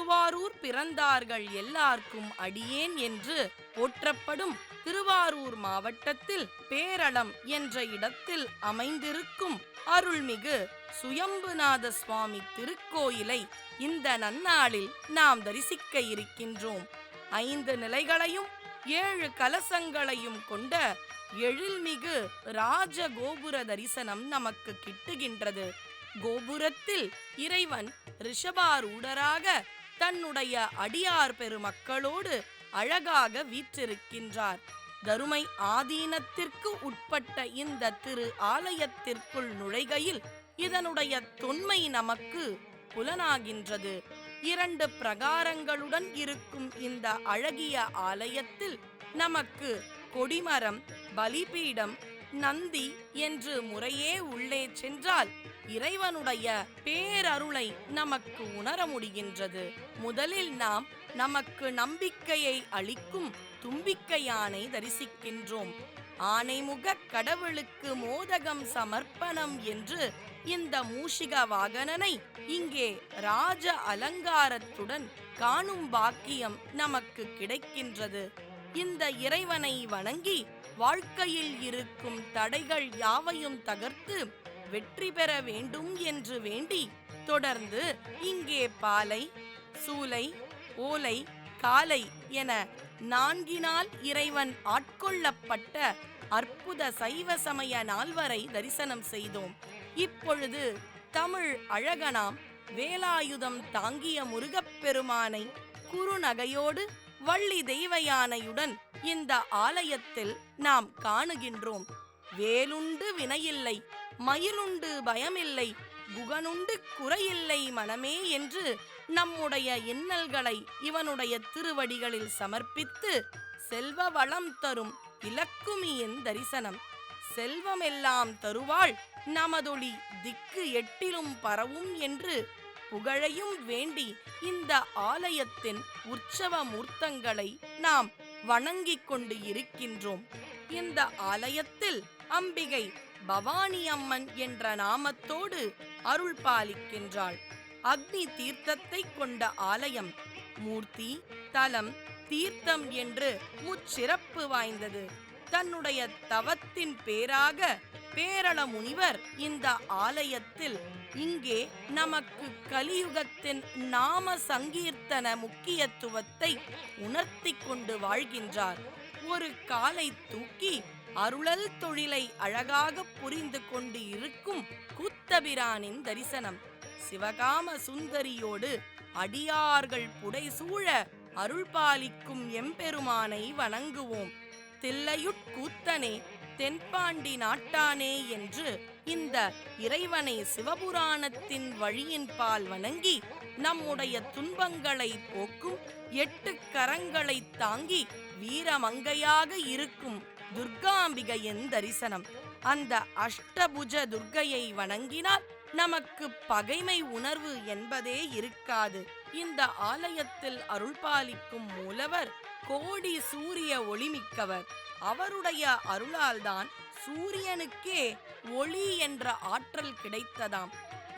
திருவாரூர் பிறந்தார்கள் எல்லார்க்கும் அடியேன் என்று போற்றப்படும் திருவாரூர் மாவட்டத்தில் பேரளம் என்ற இடத்தில் அமைந்திருக்கும் அருள்மிகு சுயம்புநாத சுவாமி திருக்கோயிலை இந்த நன்னாளில் நாம் தரிசிக்க இருக்கின்றோம். ஐந்து நிலைகளையும் ஏழு கலசங்களையும் கொண்ட எழில்மிகு ராஜ கோபுர தரிசனம் நமக்கு கிட்டுகின்றது. கோபுரத்தில் இறைவன் ரிஷபாரூடராக தன்னுடைய அடியார் பெருமக்களோடு அழகாக வீற்றிருக்கின்றார். தருமை ஆதீனத்திற்கு உட்பட்ட இந்த திரு ஆலயத்திற்குள் நுழைகையில் இதனுடைய தொன்மை நமக்கு புலனாகின்றது. இரண்டு பிரகாரங்களுடன் இருக்கும் இந்த அழகிய ஆலயத்தில் நமக்கு கொடிமரம் பலிபீடம் நந்தி என்று முறையே உள்ளே சென்றால் இறைவனுடைய பேரருளை நமக்கு உணர முடிகின்றது. முதலில் நாம் நமக்கு நம்பிக்கையை அளிக்கும் தும்பிக்கையானை தரிசிக்கின்றோம். ஆனைமுக கடவுளுக்கு மோதகம் சமர்ப்பணம் என்று இந்த மூஷிக வாகனனை இங்கே ராஜ அலங்காரத்துடன் காணும் பாக்கியம் நமக்கு கிடைக்கின்றது. இந்த இறைவனை வணங்கி வாழ்க்கையில் இருக்கும் தடைகள் யாவையும் தகர்த்து வெற்றி பெற வேண்டும் என்று வேண்டி தொடர்ந்து இங்கே பாலை சூலை ஓலை காலை என நான்கினால் இறைவன் ஆட்கொள்ளப்பட்ட அற்புத சைவ சமய நால்வரை தரிசனம் செய்தோம். இப்பொழுது தமிழ் அழகனாம் வேலாயுதம் தாங்கிய முருகப்பெருமானை குறுநகையோடு வள்ளி தெய்வ யானையுடன் இந்த ஆலயத்தில் நாம் காணுகின்றோம். வேலுண்டு வினையில்லை மயிலுண்டு பயமில்லை குகனுண்டு குறையில்லை மனமே என்று நம்முடைய இன்னல்களை இவனுடைய திருவடிகளில் சமர்ப்பித்து செல்வ வளம் தரும் இலக்குமியின் தரிசனம். செல்வமெல்லாம் தருவாள் நமதொளி திக்கு எட்டிலும் பரவும் என்று புகழையும் வேண்டி இந்த ஆலயத்தின் உற்சவ மூர்த்தங்களை நாம் வணங்கிக் கொண்டு இருக்கின்றோம். இந்த ஆலயத்தில் அம்பிகை பவானி அம்மன் என்ற நாமத்தோடு அருள் பாலிக்கின்றாள். அக்னி தீர்த்தத்தை கொண்ட ஆலயம் மூர்த்தி தலம் தீர்த்தம் என்று முச்சிறப்பு வாய்ந்தது. தன்னுடைய தவத்தின் பேராக பேரள முனிவர் இந்த ஆலயத்தில் இங்கே நமக்கு கலியுகத்தின் நாம சங்கீர்த்தன முக்கியத்துவத்தை உணர்த்தி கொண்டு வாழ்கின்றார். ஒரு காலை தூக்கி அருளல் தொழிலை அழகாக புரிந்து கொண்டு இருக்கும் கூத்தபிரானின் தரிசனம். சிவகாம சுந்தரியோடு அடியார்கள் புடைசூழ அருள் பாலிக்கும் எம்பெருமானை வணங்குவோம். தில்லையுட் கூத்தனே தென்பாண்டி நாட்டானே என்று இந்த இறைவனை சிவபுராணத்தின் வழியின் பால் வணங்கி நம்முடைய துன்பங்களை போக்கும் எட்டு கரங்களை தாங்கி வீரமங்கையாக இருக்கும் துர்காம்பிகையின் தரிசனம் அந்த அஷ்டபுஜ துர்க்கையை வணங்கினால் நமக்கு பகைமை உணர்வு என்பதே இருக்காது. இந்த ஆலயத்தில் அருள்பாலிக்கும் மூலவர் கோடி சூரிய ஒளிமிக்கவர். அவருடைய அருளால்தான் சூரியனுக்கே ஒளி என்ற ஆற்றல் கிடைத்ததாம்.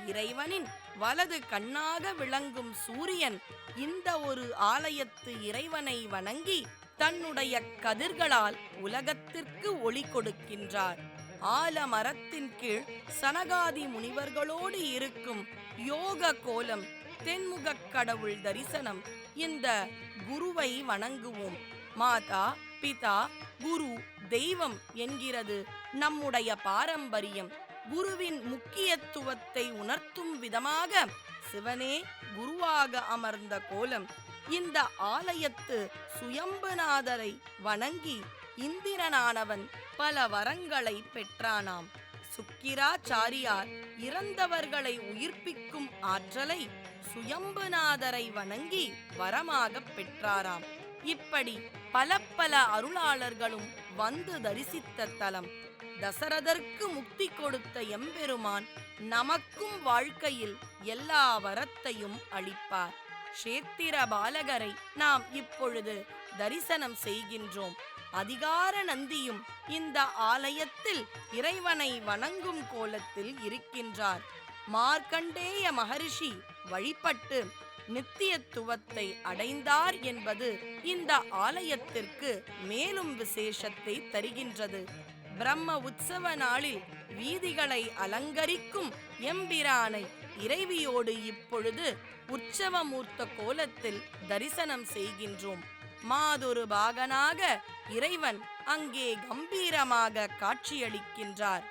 இறைவனின் வலது கண்ணாக விளங்கும் சூரியன் இந்த ஒரு ஆலயத்து இறைவனை வணங்கி தன்னுடைய கதிர்களால் உலகத்திற்கு ஒளி கொடுக்கின்றார். ஆலமரத்தின் கீழ் சனகாதி முனிவர்களோடு இருக்கும் யோக கோலம் தென்முகக் கடவுள் தரிசனம் இந்த குருவை வணங்குவோம். மாதா பிதா குரு தெய்வம் என்கிறது நம்முடைய பாரம்பரியம். குருவின் முக்கியத்துவத்தை உணர்த்தும் விதமாக சிவனே குருவாக அமர்ந்த கோலம் இந்த ஆலயத்து சுயம்புநாதரை வணங்கி இந்திரனானவன் பல வரங்களை பெற்றானாம். சுக்கிராச்சாரியார் இறந்தவர்களை உயிர்ப்பிக்கும் ஆற்றலை சுயம்புநாதரை வணங்கி வரமாக பெற்றாராம். இப்படி பல பல அருளாளர்களும் வந்து தரிசித்த தலம். தசரதற்கு முக்தி கொடுத்த எம்பெருமான் நமக்கும் வாழ்க்கையில் எல்லா வரத்தையும் அளிப்பார். க்ஷேத்திர பாலகரை நாம் இப்பொழுது தரிசனம் செய்கின்றோம். அதிகார நந்தியும் இந்த ஆலயத்தில் இறைவனை வணங்கும் கோலத்தில் இருக்கின்றார். மார்க்கண்டேய மகரிஷி வழிபட்டு நித்தியத்துவத்தை அடைந்தார் என்பது இந்த ஆலயத்திற்கு மேலும் விசேஷத்தை தருகின்றது. பிரம்ம உற்சவ நாளில் வீதிகளை அலங்கரிக்கும் எம்பிரானை இறைவியோடு இப்பொழுது உற்சவமூர்த்த கோலத்தில் தரிசனம் செய்கின்றோம். மாதொரு பாகனாக இறைவன் அங்கே கம்பீரமாக காட்சியளிக்கின்றார்.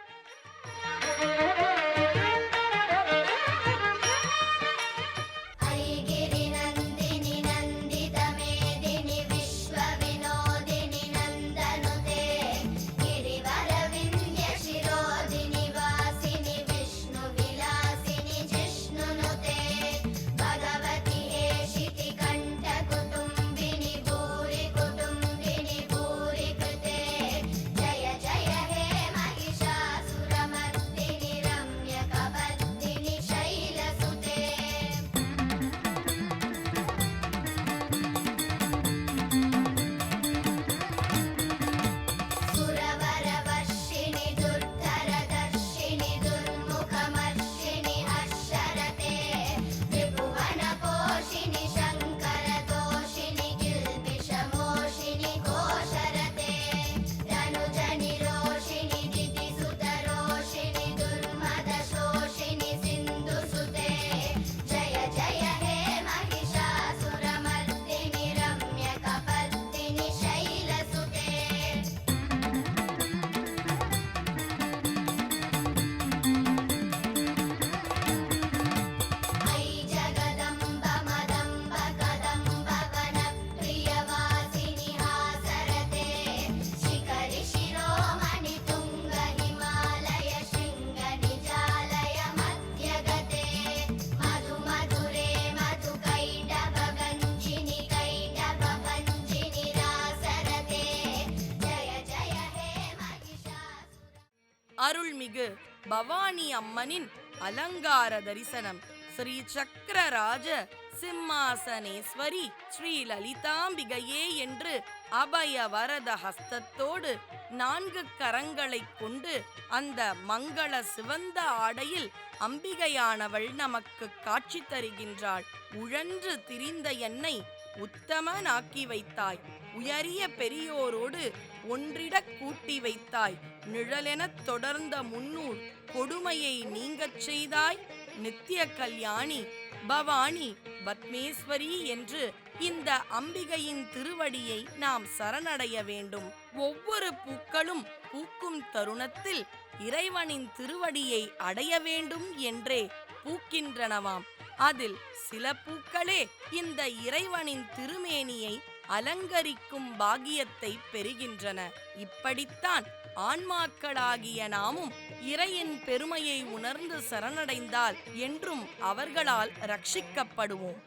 அருள்மிகு பவானி அம்மனின் அலங்கார தரிசனம். ஸ்ரீ சக்கரராஜ சிம்மாசனேஸ்வரி ஸ்ரீ லலிதாம்பிகையே என்று அபய வரத ஹஸ்தத்தோடு நான்கு கரங்களைக் கொண்டு அந்த மங்கள சிவந்த ஆடையில் அம்பிகையானவள் நமக்கு காட்சி தருகின்றாள். உழன்று திரிந்த என்னை உத்தமனாக்கி வைத்தாய். உயரிய பெரியோரோடு ஒன்றிடக் கூட்டி வைத்தாய். நிழலெனத் தொடர்ந்த முன்னூர் கொடுமையை நீங்கச் செய்தாய் நித்திய கல்யாணி பவானி பத்மேஸ்வரி என்று இந்த அம்பிகையின் திருவடியை நாம் சரணடைய வேண்டும். ஒவ்வொரு பூக்களும் பூக்கும் தருணத்தில் இறைவனின் திருவடியை அடைய வேண்டும் என்றே பூக்கின்றனவாம். அதில் சில பூக்களே இந்த இறைவனின் திருமேனியை அலங்கரிக்கும் பாகியத்தை பெறுகின்றன. இப்படித்தான் ஆன்மாக்களாகிய நாமும் இறையின் பெருமையை உணர்ந்து சரணடைந்தால் என்றும் அவர்களால் ரட்சிக்கப்படுவோம்.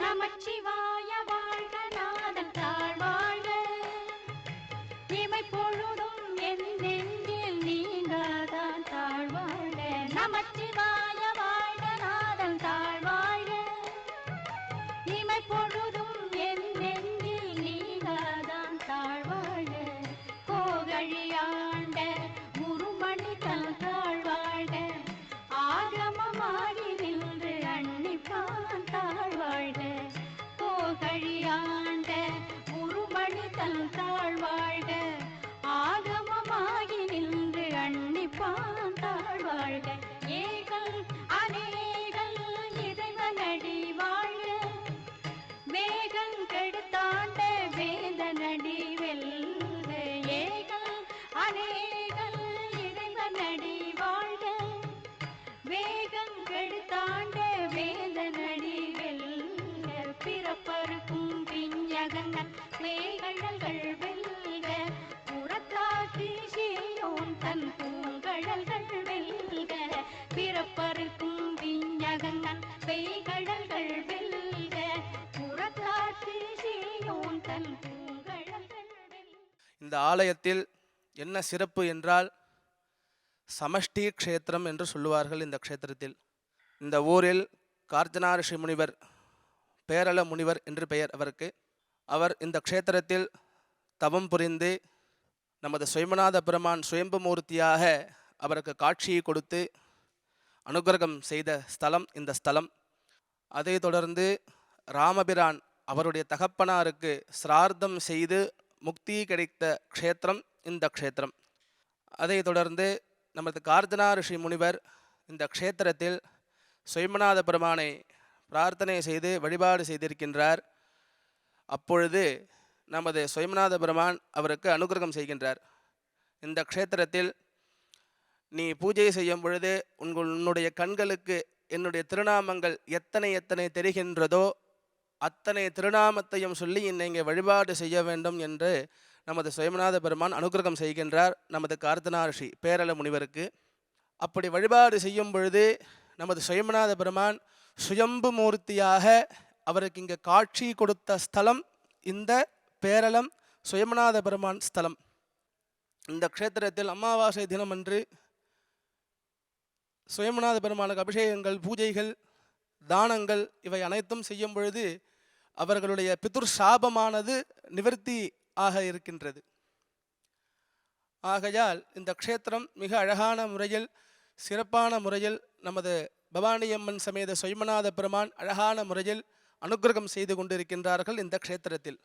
நமச்சிவாயவா பிஞ்சகங்கள் கடல்கள் வெல்க புறத்தாற்றி சீயோன் தன் பூங்கழல்கள் இந்த ஆலயத்தில் என்ன சிறப்பு என்றால் சமஷ்டி க்ஷேத்திரம் என்று சொல்லுவார்கள் இந்த க்ஷேத்திரத்தில். இந்த ஊரில் கார்ஜனா ரிஷி முனிவர் பேரள முனிவர் என்று பெயர் அவருக்கு. அவர் இந்த க்ஷேத்திரத்தில் தவம் புரிந்து நமது சுயம்பநாத பெருமான் சுயம்புமூர்த்தியாக அவருக்கு காட்சியை கொடுத்து அனுகிரகம் செய்த ஸ்தலம் இந்த ஸ்தலம். அதை தொடர்ந்து ராமபிரான் அவருடைய தகப்பனாருக்கு சிரார்த்தம் செய்து முக்தி கிடைத்த க்ஷேத்திரம் இந்த க்ஷேத்திரம். அதை தொடர்ந்து நமது கார்த்தனா ரிஷி முனிவர் இந்த க்ஷேத்திரத்தில் சுயமநாத பெருமானை பிரார்த்தனை செய்து வழிபாடு செய்திருக்கின்றார். அப்பொழுது நமது சுயமநாத பெருமான் அவருக்கு அனுகிரகம் செய்கின்றார். இந்த க்ஷேத்திரத்தில் நீ பூஜை செய்யும் பொழுது உங்கள் உன்னுடைய கண்களுக்கு என்னுடைய திருநாமங்கள் எத்தனை எத்தனை தெரிகின்றதோ அத்தனை திருநாமத்தையும் சொல்லி என்னை இங்கே வழிபாடு செய்ய வேண்டும் என்று நமது சுயமநாத பெருமான் அனுகிரகம் செய்கின்றார். நமது கார்த்தனாரிஷி பேரல முனிவருக்கு. அப்படி வழிபாடு செய்யும் பொழுது நமது சுயமநாத பெருமான் சுயம்பு மூர்த்தியாக அவருக்கு இங்கே காட்சி கொடுத்த ஸ்தலம் இந்த பேரளம் சுயமநாத பெருமான் ஸ்தலம். இந்த க்ஷேத்திரத்தில் அமாவாசை தினமன்று சுயமநாத பெருமானுக்கு அபிஷேகங்கள் பூஜைகள் தானங்கள் இவை அனைத்தும் செய்யும் பொழுது அவர்களுடைய பித்துர் சாபமானது நிவர்த்தி ஆக இருக்கின்றது. ஆகையால் இந்த க்ஷேத்திரம் மிக அழகான முறையில் சிறப்பான முறையில் நமது பவானியம்மன் சமேத சுயமநாத பெருமான் அழகான முறையில் அனுக்கிரகம் செய்து கொண்டிருக்கின்றார்கள் இந்த க்ஷேத்திரத்தில்.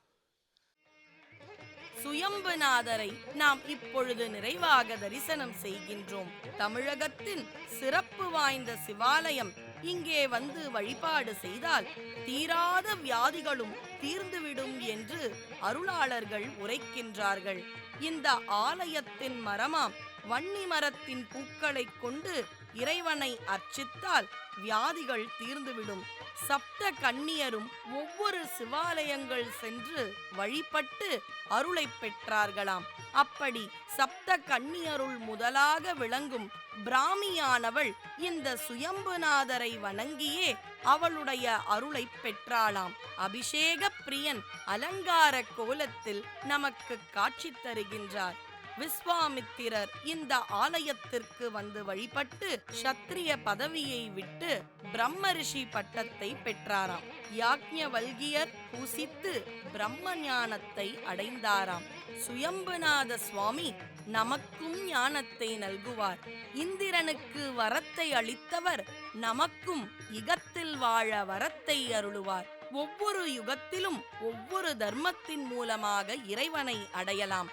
சுயம்புநாதரை நாம் இப்பொழுது நிறைவாக தரிசனம் செய்கின்றோம். தமிழகத்தின் சிறப்பு வாய்ந்த சிவாலயம் இங்கே வந்து வழிபாடு செய்தால் தீராத வியாதிகளும் தீர்ந்துவிடும் என்று அருளாளர்கள் உரைக்கின்றார்கள். இந்த ஆலயத்தின் மரமாம் வன்னி மரத்தின் பூக்களைக் கொண்டு இறைவனை அர்ச்சித்தால் வியாதிகள் தீர்ந்துவிடும். சப்த கன்னியரும் ஒவ்வொரு சிவாலயங்கள் சென்று வழிபட்டு அருளை பெற்றார்களாம். அப்படி சப்த கன்னியருள் முதலாக விளங்கும் பிராமியானவள் இந்த சுயம்புநாதரை வணங்கியே அவளுடைய அருளை பெற்றாளாம். அபிஷேக பிரியன் அலங்கார கோலத்தில் நமக்கு காட்சி தருகின்றார். விஸ்வாமித்திரர் இந்த ஆலயத்திற்கு வந்து வழிபட்டு சத்திரிய பதவியை விட்டு பிரம்ம ரிஷி பட்டத்தை பெற்றாராம். யாக்ஞவல்கியர் பூசித்து பிரம்ம ஞானத்தை அடைந்தாராம். சுயம்புநாத சுவாமி நமக்கும் ஞானத்தை நல்குவார். இந்திரனுக்கு வரத்தை அளித்தவர் நமக்கும் இகத்தில் வாழ வரத்தை அருளுவார். ஒவ்வொரு யுகத்திலும் ஒவ்வொரு தர்மத்தின் மூலமாக இறைவனை அடையலாம்.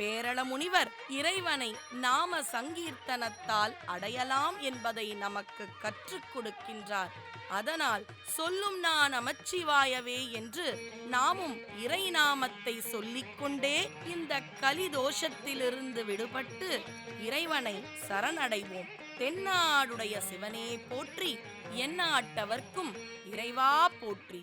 பேரள முனிவர் இறைவனை நாம சங்கீர்த்தனத்தால் அடையலாம் என்பதை நமக்கு கற்றுக் கொடுக்கின்றார். அதனால் சொல்லும் நான் நமச்சிவாயவே என்று நாமும் இறை நாமத்தை சொல்லிக்கொண்டே இந்த கலிதோஷத்திலிருந்து விடுபட்டு இறைவனை சரணடைவோம். தென்னாடுடைய சிவனே போற்றி எண்ணாட்டவர்க்கும் இறைவா போற்றி.